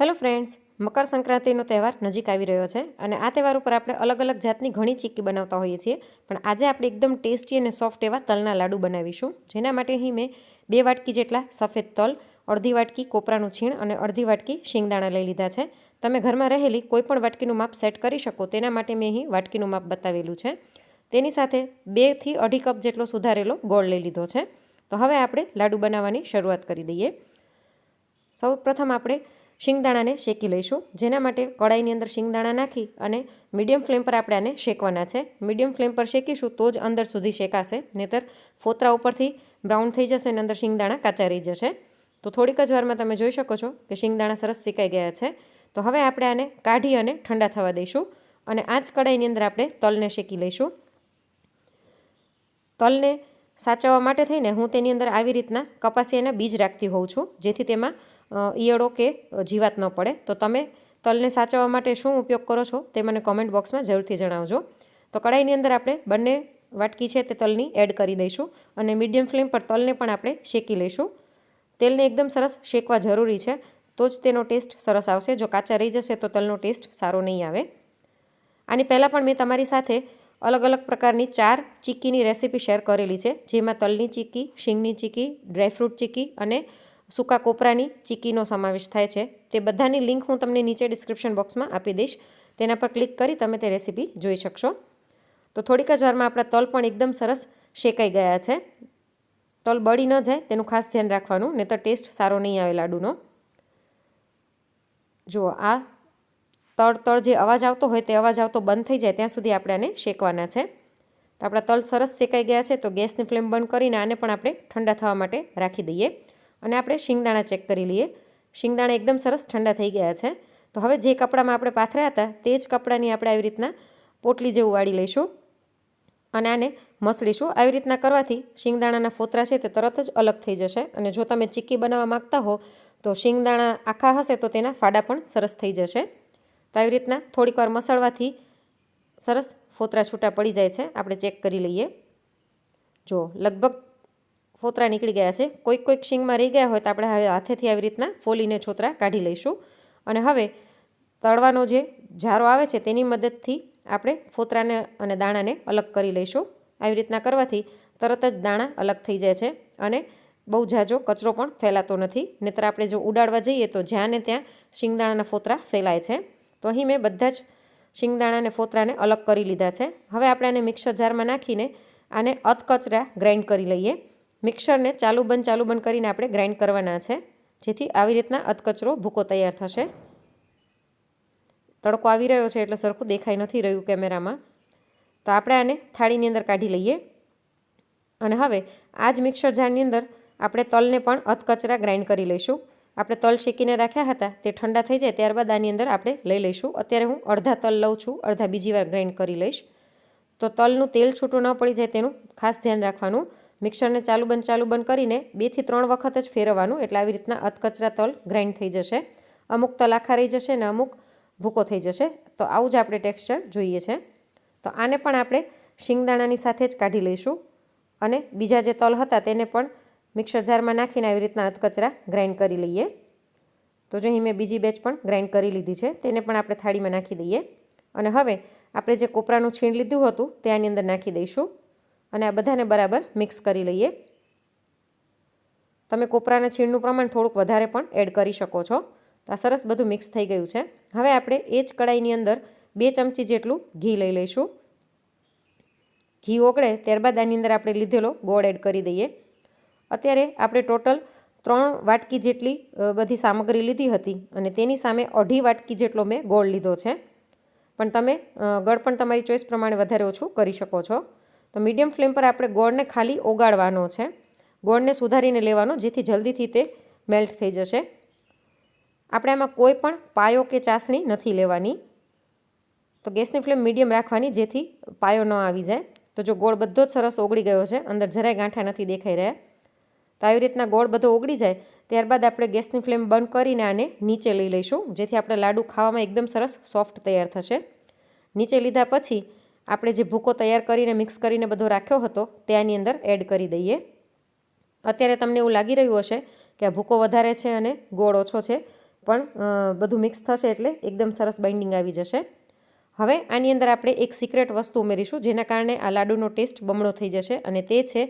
Hello friends, મકર સંક્રાંતિનો તહેવાર નજીક આવી રહ્યો છે અને આ તહેવાર ઉપર આપણે અલગ અલગ જાતની ઘણી ચીક્કી બનાવતા હોઈએ છીએ, પણ આજે આપણે એકદમ ટેસ્ટી અને સોફ્ટ એવા તલના લાડુ બનાવીશું. જેના માટે અહીં મેં બે વાટકી જેટલા સફેદ તલ, અડધી વાટકી કોપરાનું છીણ અને અડધી વાટકી શિંગદાણા લઈ લીધા છે. તમે ઘરમાં રહેલી કોઈપણ વાટકીનું માપ સેટ કરી શકો, તેના માટે મેં અહીં વાટકીનું માપ બતાવેલું છે. તેની સાથે બેથી અઢી કપ જેટલો સુધારેલો ગોળ લઈ લીધો છે. તો હવે આપણે લાડુ બનાવવાની શરૂઆત કરી દઈએ. સૌ પ્રથમ આપણે શિંગદાણાને શેકી લઈશું. જેના માટે કડાઈની અંદર શિંગદાણા નાખી અને મીડિયમ ફ્લેમ પર આપણે આને શેકવાના છે. મીડિયમ ફ્લેમ પર શેકીશું તો જ અંદર સુધી શેકાશે. નહીતર ફોતરા ઉપરથી બ્રાઉન થઈ જશે અને અંદર શિંગદાણા કાચા રહી જશે. તો થોડીક જ વારમાં તમે જોઈ શકો છો કે શિંગદાણા સરસ શેકાઈ ગયા છે. તો હવે આપણે આને કાઢી અને ઠંડા થવા દઈશું અને આ જ કડાઈની અંદર આપણે તલને શેકી લઈશું. તલને સાચવવા માટે થઈને હું તેની અંદર આવી રીતના કપાસિયાના બીજ રાખતી હોઉં છું. જેથી તેમાં ઈયળો કે જીવાત ન પડે. તો તમે તલને સાચવવા માટે શું ઉપયોગ કરો છો તે મને કોમેન્ટ બોક્સમાં જરૂરથી જણાવજો. તો કડાઈની અંદર આપણે બંને વાટકી છે તે તલની એડ કરી દઈશું અને મીડિયમ ફ્લેમ પર તલને પણ આપણે શેકી લઈશું. તેલને એકદમ સરસ શેકવા જરૂરી છે, તો જ તેનો ટેસ્ટ સરસ આવશે. જો કાચા રહી જશે તો તલનો ટેસ્ટ સારો નહીં આવે. આની પહેલાં પણ મેં તમારી સાથે અલગ અલગ પ્રકારની ચાર ચીક્કીની રેસીપી શેર કરેલી છે, જેમાં તલની ચીક્કી, શીંગની ચીક્કી, ડ્રાયફ્રૂટ ચીક્કી અને સૂકા કોપરાની ચીકીનો સમાવેશ થાય છે. તે બધાની લિંક હું તમને નીચે ડિસ્ક્રિપ્શન બોક્સમાં આપી દઈશ. તેના પર ક્લિક કરી તમે તે રેસીપી જોઈ શકશો. તો થોડીક જ વારમાં આપણા તલ પણ એકદમ સરસ શેકાઈ ગયા છે. તલ બળી ન જાય, તેનું ખાસ ધ્યાન રાખવાનું નહીં તો ટેસ્ટ સારો નહીં આવે લાડુનો. જુઓ, આ તળ તળ જે અવાજ આવતો હોય તે અવાજ આવતો બંધ થઈ જાય, ત્યાં સુધી આપણે આને શેકવાના છે. તો આપણા તલ સરસ શેકાઈ ગયા છે, તો ગેસની ફ્લેમ બંધ કરીને આને પણ આપણે ઠંડા થવા માટે રાખી દઈએ. અને આપણે શિંગદાણા ચેક કરી લઈએ. શિંગદાણા એકદમ સરસ ઠંડા થઈ ગયા છે. તો હવે જે કપડામાં આપણે પાથર્યા હતા, તે જ કપડાની આપણે આવી રીતના પોટલી જેવું વાળી લઈશું અને આને મસળીશું. આવી રીતના કરવાથી શિંગદાણાના ફોતરા છે તે તરત જ અલગ થઈ જશે અને જો તમે ચીક્કી બનાવવા માગતા હો, તો શિંગદાણા આખા હશે તો તેના ફાડા પણ સરસ થઈ જશે. તો આવી રીતના થોડીક વાર મસળવાથી સરસ ફોતરા છૂટા પડી જાય છે. આપણે ચેક કરી લઈએ. જો લગભગ ફોતરા નીકળી ગયા છે. કોઈક કોઈક શીંગમાં રહી ગયા હોય તો આપણે હવે હાથેથી આવી રીતના ફોલીને છોતરા કાઢી લઈશું. અને હવે તળવાનો જે જારો આવે છે તેની મદદથી આપણે ફોતરાને અને દાણાને અલગ કરી લઈશું. આવી રીતના કરવાથી તરત જ દાણા અલગ થઈ જાય છે અને બહુ ઝાઝો કચરો પણ ફેલાતો નથી. નહીતર આપણે જો ઉડાડવા જઈએ તો જ્યાં ને ત્યાં શિંગદાણાના ફોતરા ફેલાય છે. તો અહીં મેં બધા જ શિંગદાણાને ફોતરાને અલગ કરી લીધા છે. હવે આપણે આને મિક્સર જારમાં નાખીને આને અધકચરા ગ્રાઇન્ડ કરી લઈએ. મિક્સરને ચાલુ બંધ ચાલુ બંધ કરીને આપણે ગ્રાઇન્ડ કરવાના છે. જેથી આવી રીતના અધકચરો ભૂકો તૈયાર થશે. તડકો આવી રહ્યો છે એટલે સરખું દેખાઈ નથી રહ્યું કેમેરામાં. તો આપણે આને થાળીની અંદર કાઢી લઈએ. અને હવે આ જ મિક્સર જારની અંદર આપણે તલને પણ અધકચરા ગ્રાઇન્ડ કરી લઈશું. આપણે તલ શેકીને રાખ્યા હતા તે ઠંડા થઈ જાય ત્યારબાદ આની અંદર આપણે લઈ લઈશું. અત્યારે હું અડધા તલ લઉં છું, અડધા બીજી વાર ગ્રાઇન્ડ કરી લઈશ. તો તલનું તેલ છૂટું ન પડી જાય તેનું ખાસ ધ્યાન રાખવાનું. મિક્સરને ચાલુ બંધ ચાલુ બંધ કરીને બેથી ત્રણ વખત જ ફેરવવાનું. એટલે આવી રીતના અધકચરા તલ ગ્રાઇન્ડ થઈ જશે. અમુક તલ આખા રહી જશે ને અમુક ભૂકો થઈ જશે. તો આવું જ આપણે ટેક્સચર જોઈએ છે. તો આને પણ આપણે શિંગદાણાની સાથે જ કાઢી લઈશું. અને બીજા જે તલ હતા તેને પણ મિક્સર જારમાં નાખીને આવી રીતના અધકચરા ગ્રાઇન્ડ કરી લઈએ. તો જો અહીં મેં બીજી બેચ પણ ગ્રાઇન્ડ કરી લીધી છે. તેને પણ આપણે થાળીમાં નાખી દઈએ. અને હવે આપણે જે કોપરાનું છીણ લીધું હતું, તે આની અંદર નાખી દઈશું. અને આ બધાને બરાબર મિક્સ કરી લઈએ. તમે કોપરાના છીણનું પ્રમાણ થોડુંક વધારે પણ એડ કરી શકો છો. તો આ સરસ બધું મિક્સ થઈ ગયું છે. હવે આપણે એ જ કડાઈની અંદર બે ચમચી જેટલું ઘી લઈ લઈશું. ઘી ઓગળે ત્યારબાદ આની અંદર આપણે લીધેલો ગોળ એડ કરી દઈએ. અત્યારે આપણે ટોટલ ત્રણ વાટકી જેટલી બધી સામગ્રી લીધી હતી અને તેની સામે અઢી વાટકી જેટલો મેં ગોળ લીધો છે. પણ તમે ગળ પણ તમારી ચોઈસ પ્રમાણે વધારે ઓછું કરી શકો છો. તો મીડિયમ ફ્લેમ પર આપણે ગોળને ખાલી ઓગાળવાનો છે. ગોળને સુધારીને લેવાનો, જેથી જલ્દીથી તે મેલ્ટ થઈ જશે. આપણે આમાં કોઈ પણ પાયો કે ચાસણી નથી લેવાની. તો ગેસની ફ્લેમ મીડિયમ રાખવાની, જેથી પાયો ન આવી જાય. તો જો ગોળ બધો જ સરસ ઓગળી ગયો છે, અંદર જરાય ગાંઠા નથી દેખાઈ રહ્યા. તો આવી રીતના ગોળ બધો ઓગળી જાય, ત્યારબાદ આપણે ગેસની ફ્લેમ બંધ કરીને આને નીચે લઈ લઈશું, જેથી આપણે લાડુ ખાવામાં એકદમ સરસ સોફ્ટ તૈયાર થશે. નીચે લીધા પછી આપણે જે ભૂકો તૈયાર કરીને મિક્સ કરીને બધો રાખ્યો હતો, તે આની અંદર એડ કરી દઈએ. અત્યારે તમને એવું લાગી રહ્યું હશે કે આ ભૂકો વધારે છે અને ગોળ ઓછો છે, પણ બધું મિક્સ થશે એટલે એકદમ સરસ બાઇન્ડિંગ આવી જશે. હવે આની અંદર આપણે એક સિક્રેટ વસ્તુ ઉમેરીશું, જેના કારણે આ લાડુનો ટેસ્ટ બમણો થઈ જશે અને તે છે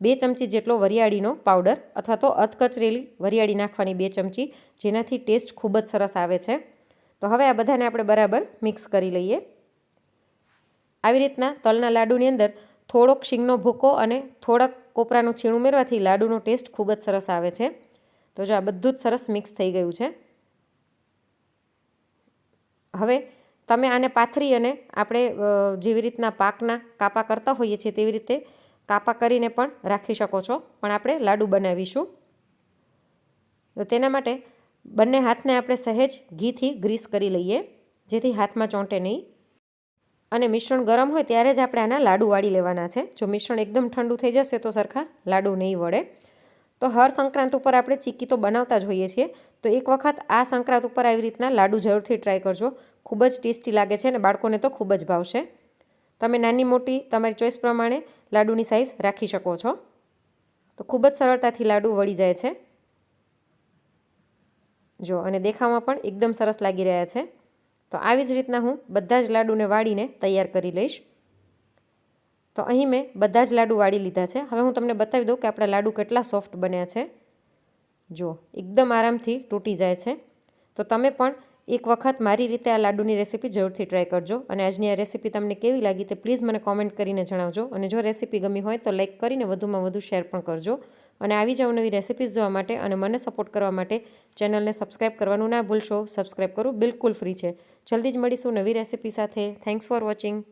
બે ચમચી જેટલો વરિયાળીનો પાવડર અથવા તો અધકચરેલી વરિયાળી નાખવાની બે ચમચી, જેનાથી ટેસ્ટ ખૂબ જ સરસ આવે છે. તો હવે આ બધાને આપણે બરાબર મિક્સ કરી લઈએ. આવી રીતના તલના લાડુની અંદર થોડોક શીંગનો ભૂકો અને થોડાક કોપરાનું છીણ ઉમેરવાથી લાડુનો ટેસ્ટ ખૂબ જ સરસ આવે છે. તો જો આ બધું જ સરસ મિક્સ થઈ ગયું છે. હવે તમે આને પાથરી અને આપણે જેવી રીતના પાકના કાપા કરતા હોઈએ છીએ તેવી રીતે કાપા કરીને પણ રાખી શકો છો. પણ આપણે લાડુ બનાવીશું. તો તેના માટે બંને હાથને આપણે સહેજ ઘીથી ગ્રીસ કરી લઈએ. જેથી હાથમાં ચોંટે નહીં. અને મિશ્રણ ગરમ હોય ત્યારે જ આપણે આના લાડુ વાળી લેવાના છે. જો મિશ્રણ એકદમ ઠંડુ થઈ જશે તો સરખા લાડુ નહીં વળે. તો હર સંક્રાંત ઉપર આપણે ચીકી તો બનાવતા જ હોઈએ છીએ. તો એક વખત આ સંક્રાંત ઉપર આવી રીતના લાડુ જરૂરથી ટ્રાય કરજો. ખૂબ જ ટેસ્ટી લાગે છે અને બાળકોને તો ખૂબ જ ભાવશે. તમે નાની મોટી તમારી ચોઈસ પ્રમાણે લાડુની સાઇઝ રાખી શકો છો. તો ખૂબ જ સરળતાથી લાડુ વળી જાય છે. જો અને દેખાવામાં પણ એકદમ સરસ લાગી રહ્યા છે. તો આવી જ રીતના હું બધા જ લાડુને વાળીને તૈયાર કરી લઈશ. તો અહીં મેં બધા જ લાડુ વાળી લીધા છે. હવે હું તમને બતાવી દઉં કે આપણા લાડુ કેટલા સોફ્ટ બન્યા છે. જો, એકદમ આરામથી તૂટી જાય છે. તો તમે પણ એક વખત મારી રીતે આ લાડુની રેસીપી જરૂરથી ટ્રાય કરજો અને આજની આ રેસીપી તમને કેવી લાગી તે પ્લીઝ મને કોમેન્ટ કરીને જણાવજો અને જો રેસીપી ગમી હોય તો લાઇક કરીને વધુમાં વધુ શેર પણ કરજો. અને આવી જ અવનવી રેસિપીઝ જોવા માટે અને મને સપોર્ટ કરવા માટે ચેનલને સબસ્ક્રાઇબ કરવાનું ના ભૂલશો. સબસ્ક્રાઇબ કરવું બિલકુલ ફ્રી છે. જલ્દી જ મળીશું નવી રેસીપી સાથે. Thanks for watching